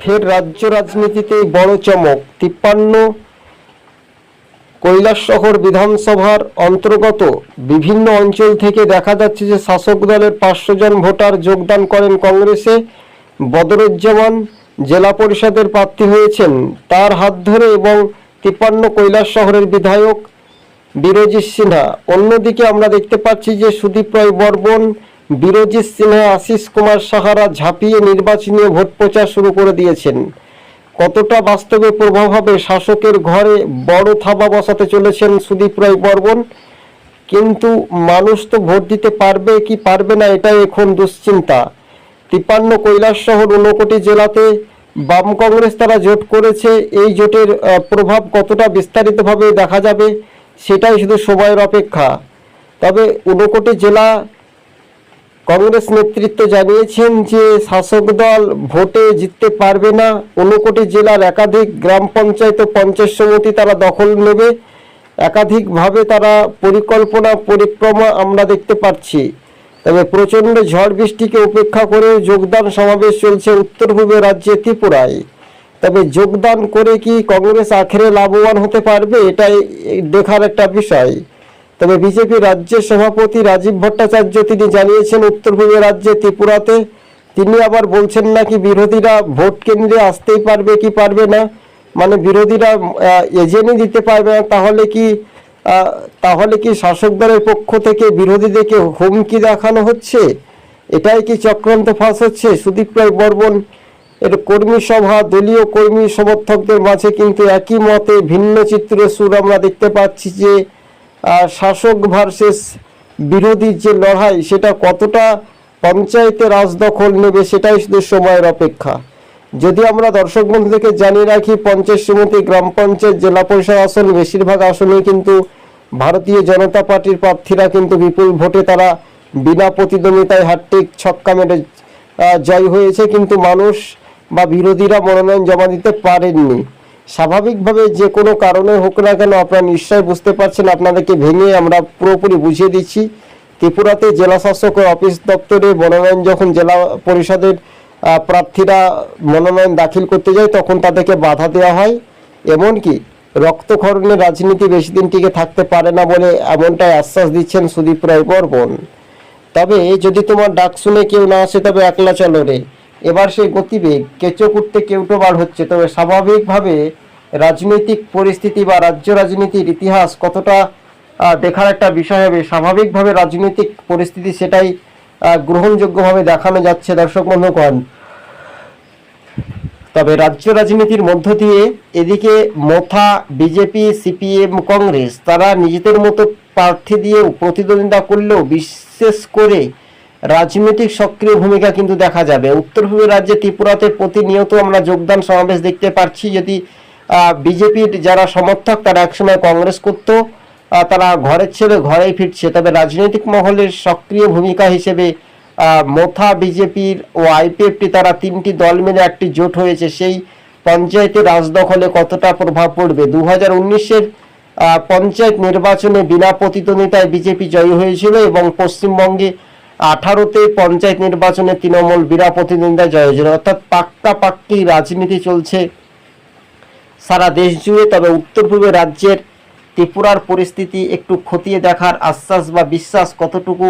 ফের রাজ্য রাজনীতিতে বড় চমক। তিপ্পান্ন কৈলাসশহর বিধানসভার অন্তর্গত বিভিন্ন অঞ্চল থেকে দেখা যাচ্ছে যে শাসক দলের পাঁচশো জন ভোটার যোগদান করেন কংগ্রেসে। বদরুজ্জামান জেলা পরিষদের প্রার্থী হয়েছেন। তার হাত ধরে এবং তিপ্পান্ন কৈলাস শহরের বিধায়ক বিরোজিৎ সিনহা। অন্যদিকে আমরা দেখতে পাচ্ছি যে সুদীপ রায় বর্মন বিরোজিৎ সিনহা আশিস কুমার সাহারা ঝাঁপিয়ে নির্বাচনী ভোট প্রচার শুরু করে দিয়েছেন। কতটা বাস্তবে প্রভাব হবে শাসকের ঘরে বড় থাবা বসাতে চলেছেন সুদীপ রায় বর্মন। কিন্তু মানুষ তো ভোট দিতে পারবে কি পারবে না এটাই এখন দুশ্চিন্তা। তিপ্পান্ন কৈলাস শহর ঊনকোটি জেলাতে বাম কংগ্রেস তারা জোট করেছে। এই জোটের প্রভাব কতটা বিস্তারিতভাবে দেখা যাবে সেটাই শুধু সময়ের অপেক্ষা। তবে ঊনকোটি জেলা কংগ্রেস নেতৃত্ব জানিয়েছেন যে শাসক দল ভোটে জিততে পারবে না। ঊনকোটি জেলার একাধিক গ্রাম পঞ্চায়েত ও পঞ্চায়েত সমিতি তারা দখল নেবে। একাধিকভাবে তারা পরিকল্পনা, পরিক্রমা আমরা দেখতে পাচ্ছি। তবে প্রচণ্ড ঝড় বৃষ্টিকে উপেক্ষা করে যোগদান সমাবেশ চলছে উত্তর পূর্বের রাজ্যে ত্রিপুরায়। তবে যোগদান করে কি কংগ্রেস আখেরে লাভবান হতে পারবে, এটাই দেখার একটা বিষয়। তবে বিজেপি রাজ্যের সভাপতি রাজীব ভট্টাচার্য তিনি জানিয়েছেন উত্তর পূর্ব রাজ্যে ত্রিপুরাতে। তিনি আবার বলছেন নাকি বিরোধীরা ভোট কেন্দ্রে আসতেই পারবে কি পারবে না? মানে বিরোধীরা এজেন্টই দিতে পারবে না। তাহলে কি তাহলে কি শাসক দলের পক্ষ থেকে বিরোধীদেরকে হুমকি দেখানো হচ্ছে? এটাই কি চক্রান্ত ফাঁস হচ্ছে? সুদীপ রায় বর্মন, এর কর্মী সভা, দলীয় কর্মী সমর্থকদের মাঝে কিন্তু একই মতে ভিন্ন চিত্রের সুর আমরা দেখতে পাচ্ছি যে শাসক ভার্সেস বিরোধীর যে লড়াই, সেটা কতটা পঞ্চায়েতে রাজদখল নেবে সেটাই শুধু সময়ের অপেক্ষা। যদি আমরা দর্শক বন্ধুদেরকে জানিয়ে রাখি পঞ্চায়েত সমিতি গ্রাম পঞ্চায়েত, জেলা পরিষদ আসন বেশিরভাগ আসনেই কিন্তু ভারতীয় জনতা পার্টির প্রার্থীরা কিন্তু বিপুল ভোটে তারা বিনা প্রতিদ্বন্দ্বিতায় হ্যাট্রিক ছক্কা মেরে জয় হয়েছে। কিন্তু মানুষ বা বিরোধীরা মনোনয়ন জমা দিতে পারেননি। স্বাভাবিকভাবে যে কোনো কারণে হোক না কেন আপনারা নিশ্চয়ই বুঝতে পারছেন, আপনাদেরকে ভেঙে আমরা পুরোপুরি বুঝিয়ে দিচ্ছি। ত্রিপুরাতে জেলা শাসক অফিস দপ্তরে মনোনয়ন যখন জেলা পরিষদের প্রার্থীরা মনোনয়ন দাখিল করতে যায়, তখন তাদেরকে বাধা দেওয়া হয়। এমনকি রক্তক্ষরণের রাজনীতি বেশি দিন টিকে থাকতে পারে না বলে এমনটাই আশ্বাস দিচ্ছেন সুদীপ রায় বর্মন। তবে যদি তোমার ডাক শুনে কেউ না আসে, তবে একলা চলো রে। এবার সেই গতিবেগ কেঁচো করতে কেউটো বার হচ্ছে, তবে স্বাভাবিকভাবে রাজনৈতিক পরিস্থিতি বা রাজ্য রাজনীতির ইতিহাস কতটা দেখার একটা বিষয় হবে। স্বাভাবিকভাবে রাজনৈতিক পরিস্থিতি সেটাই গ্রহণযোগ্যভাবে দেখানো যাচ্ছে দর্শক বন্ধুগণ। তবে রাজ্য রাজনীতির মধ্য দিয়ে এদিকে মোথা, বিজেপি, সিপিএম, কংগ্রেস, তারা নিজেদের মতো প্রার্থী দিয়ে প্রতিদ্বন্দ্বিতা করলেও বিশেষ করে রাজনৈতিক সক্রিয় ভূমিকা কিন্তু দেখা যাবে। উত্তর পূর্ব রাজ্যে ত্রিপুরাতে প্রতিনিয়ত আমরা যোগদান সমাবেশ দেখতে পাচ্ছি, যদি বিজেপির যারা সমর্থক তারা একসময় কংগ্রেস করত তারা ঘরের ছেড়ে ঘরেই ফিরছে। তবে রাজনৈতিক মহলের সক্রিয় ভূমিকা হিসেবে মোথা বিজেপির ও আইপিএফটি তারা তিনটি দল মিলে একটি জোট হয়েছে। সেই পঞ্চায়েতে রাজদখলে কতটা প্রভাব পড়বে? দু হাজার উনিশের পঞ্চায়েত নির্বাচনে বিনা প্রতিদ্বন্দ্বিতায় বিজেপি জয়ী হয়েছিল এবং পশ্চিমবঙ্গে আঠারোতে পঞ্চায়েত নির্বাচনে তৃণমূল প্রতিদ্বন্দ্বিতায় জয় হয়েছিল। অর্থাৎ পাক্কা পাক্কি রাজনীতি চলছে সারা দেশ জুড়ে, তবে উত্তর পূর্বে রাজ্যের ত্রিপুরার পরিস্থিতি একটু খতিয়ে দেখার আশ্বাস বা বিশ্বাস কতটুকু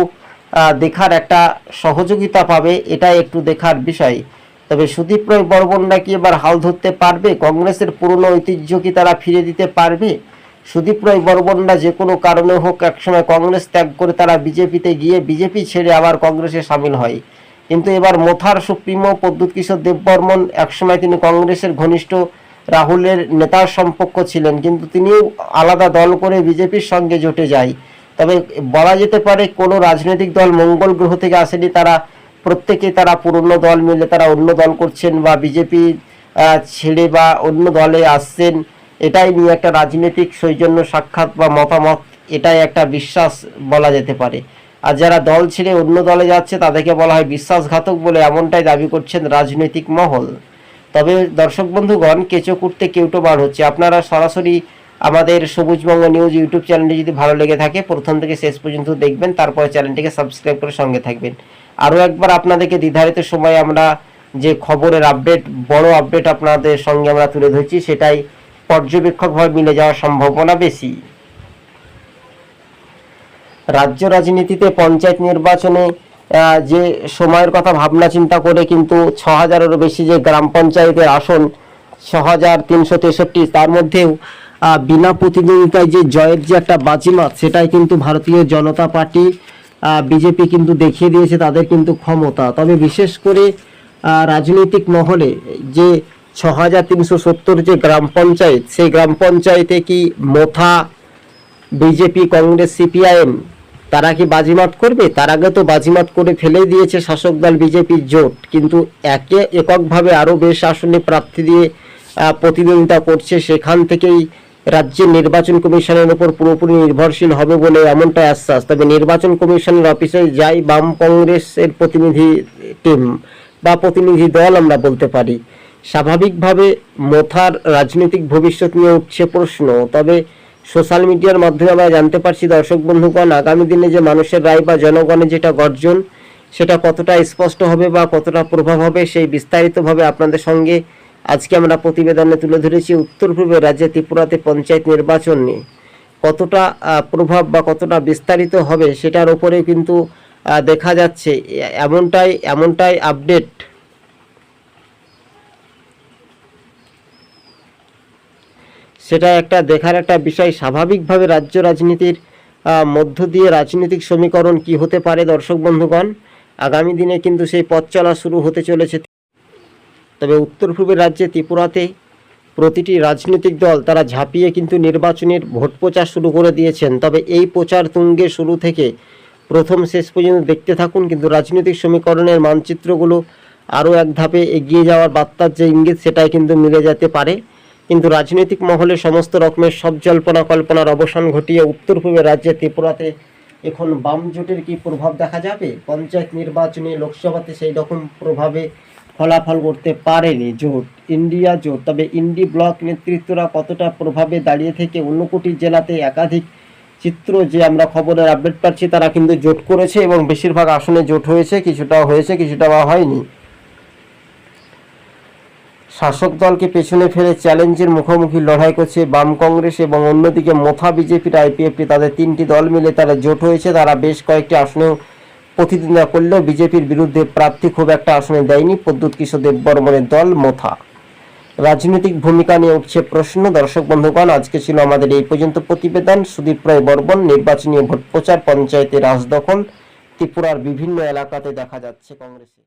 দেখার একটা সহযোগিতা পাবে এটাই একটু দেখার বিষয়। তবে সুদীপ রায় নাকি এবার হাল ধরতে পারবে? কংগ্রেসের পুরনো ঐতিহ্য কি তারা ফিরে দিতে পারবে? সুদীপ রায় বর্মনরা যে কোনো কারণে হোক, একসময় কংগ্রেস ত্যাগ করে তারা বিজেপিতে গিয়ে বিজেপি ছেড়ে আবার কংগ্রেসে সামিল হয়। কিন্তু এবার মোথার, সুপ্রিমো প্রদ্যুৎ কিশোর দেববর্মন, একসময় তিনি কংগ্রেসের ঘনিষ্ঠ রাহুলের নেতার সম্পর্ক ছিলেন, কিন্তু তিনিও আলাদা দল করে বিজেপির সঙ্গে জোটে যায়। তবে বলা যেতে পারে, কোনো রাজনৈতিক দল মঙ্গল গ্রহ থেকে আসেনি, তারা প্রত্যেকে তারা পুরনো দল মিলে তারা অন্য দল করছেন বা বিজেপি ছেড়ে বা অন্য দলে আসছেন। এটাই নিয়ে একটা রাজনৈতিক সৌজন্য সাক্ষাৎ বা মতামত, এটাই একটা বিশ্বাস বলা যেতে পারে। আর যারা দল ছেড়ে অন্য দলে যাচ্ছে, তাদেরকে বলা হয় বিশ্বাসঘাতক বলে এমনটাই দাবি করছেন রাজনৈতিক মহল। তবে দর্শক বন্ধুগণ, কেঁচো করতে কেউটো বার হচ্ছে। আপনারা সরাসরি আমাদের সবুজবঙ্গ নিউজ ইউটিউব চ্যানেলটি যদি ভালো লেগে থাকে, প্রথম থেকে শেষ পর্যন্ত দেখবেন, তারপরে চ্যানেলটিকে সাবস্ক্রাইব করে সঙ্গে থাকবেন। আরও একবার আপনাদেরকে নির্ধারিত সময়ে আমরা যে খবরের আপডেট, বড় আপডেট আপনাদের সঙ্গে আমরা তুলে ধরছি, সেটাই পর্যবেক্ষকভাবে মিলে যাওয়ার সম্ভাবনা বেশি। রাজ্য রাজনীতিতে পঞ্চায়েত নির্বাচনে যে সময়ের কথা ভাবনা চিন্তা করে কিন্তু ছ হাজারেরও বেশি যে গ্রাম পঞ্চায়েতের আসন ছ হাজার তিনশো তেষট্টি, তার মধ্যেও বিনা প্রতিদ্বন্দ্বিতায় যে জয়ের যে একটা বাজিমাত, সেটাই কিন্তু ভারতীয় জনতা পার্টি বিজেপি কিন্তু দেখিয়ে দিয়েছে তাদের কিন্তু ক্ষমতা। তবে বিশেষ করে রাজনৈতিক মহলে যে ছ হাজার তিনশো সত্তর যে গ্রাম পঞ্চায়েত, সেই গ্রাম পঞ্চায়েতে কি মোথা, বিজেপি, কংগ্রেস, সিপিআইএম, তারা কি বাজিমাত করবে? তার আগে তো বাজিমাত করে ফেলে দিয়েছে শাসক দল বিজেপির জোট। কিন্তু একে এককভাবে আরও বেশ আসনে প্রার্থী দিয়ে প্রতিদ্বন্দ্বিতা করছে। সেখান থেকেই রাজ্যের নির্বাচন কমিশনের উপর পুরোপুরি নির্ভরশীল হবে বলে এমনটাই আশ্বাস। তবে নির্বাচন কমিশনের অফিসে যাই বাম কংগ্রেসের প্রতিনিধি টিম বা প্রতিনিধি দল আমরা বলতে পারি। স্বাভাবিকভাবে মোথার রাজনৈতিক ভবিষ্যৎ নিয়ে উঠছে প্রশ্ন, তবে সোশ্যাল মিডিয়ার মাধ্যমে আমরা জানতে পারছি দর্শক বন্ধুগণ, আগামী দিনে যে মানুষের রায় বা জনগণের যেটা গর্জন, সেটা কতটা স্পষ্ট হবে বা কতটা প্রভাব হবে, সেই বিস্তারিতভাবে আপনাদের সঙ্গে আজকে আমরা প্রতিবেদনে তুলে ধরেছি। উত্তর পূর্বে রাজ্যে ত্রিপুরাতে পঞ্চায়েত নির্বাচন নিয়ে কতটা প্রভাব বা কতটা বিস্তারিত হবে, সেটার উপরে কিন্তু দেখা যাচ্ছে। এমনটাই এমনটাই আপডেট সেটা একটা দেখার একটা বিষয়। স্বাভাবিকভাবে রাজ্য রাজনীতির মধ্য দিয়ে রাজনৈতিক সমীকরণ কি হতে পারে দর্শক বন্ধুগণ? আগামী দিনে কিন্তু সেই পথ চলা শুরু হতে চলেছে। তবে উত্তর পূর্বের রাজ্যে ত্রিপুরাতে প্রতিটি রাজনৈতিক দল তারা ঝাঁপিয়ে কিন্তু নির্বাচনের ভোট প্রচার শুরু করে দিয়েছেন। তবে এই প্রচার তুঙ্গে শুরু থেকে প্রথম শেষ পর্যন্ত দেখতে থাকুন, কিন্তু রাজনৈতিক সমীকরণের মানচিত্রগুলো আরও এক ধাপে এগিয়ে যাওয়ার বার্তার যে ইঙ্গিত, সেটাই কিন্তু মিলে যেতে পারে। কিন্তু রাজনৈতিক মহলে সমস্ত রকমের সব জল্পনা কল্পনার অবসান ঘটিয়ে উত্তর পূর্বের রাজ্যে ত্রিপুরাতে এখন বাম জোটের কি প্রভাব দেখা যাবে? পঞ্চায়েত নির্বাচনে লোকসভাতে সেই রকম প্রভাবে ফলাফল করতে পারেনি জোট, ইন্ডিয়া জোট। তবে ইন্ডি ব্লক নেতৃত্বরা কতটা প্রভাবে দাঁড়িয়ে থেকে ঊনকোটি জেলাতে একাধিক চিত্র যে আমরা খবরের আপডেট পাচ্ছি, তারা কিন্তু জোট করেছে এবং বেশিরভাগ আসনে জোট হয়েছে, কিছুটা হয়েছে, কিছুটা হয়নি। শাসক দলকে পেছনে ফেলে চ্যালেঞ্জের মুখোমুখি লড়াই করছে বাম কংগ্রেস এবং অন্যদিকে মোথা বিজেপির আইপিএফটি তাদের তিনটি দল মিলে তারা জোট হয়েছে। তারা বেশ কয়েকটি আসনেও প্রতিদ্বন্দ্বিতা করলেও বিজেপির বিরুদ্ধে প্রার্থী খুব একটা আসনে দেয়নি। প্রদ্যুৎ কিশোর দেববর্মনের দল মোথা। রাজনৈতিক ভূমিকা নিয়ে উঠছে প্রশ্ন। দর্শক বন্ধুগণ, আজকে ছিল আমাদের এই পর্যন্ত প্রতিবেদন। সুদীপ রায় বর্মন, নির্বাচনী ভোট প্রচার, পঞ্চায়েতে রাজদখল ত্রিপুরার বিভিন্ন এলাকাতে দেখা যাচ্ছে কংগ্রেসে।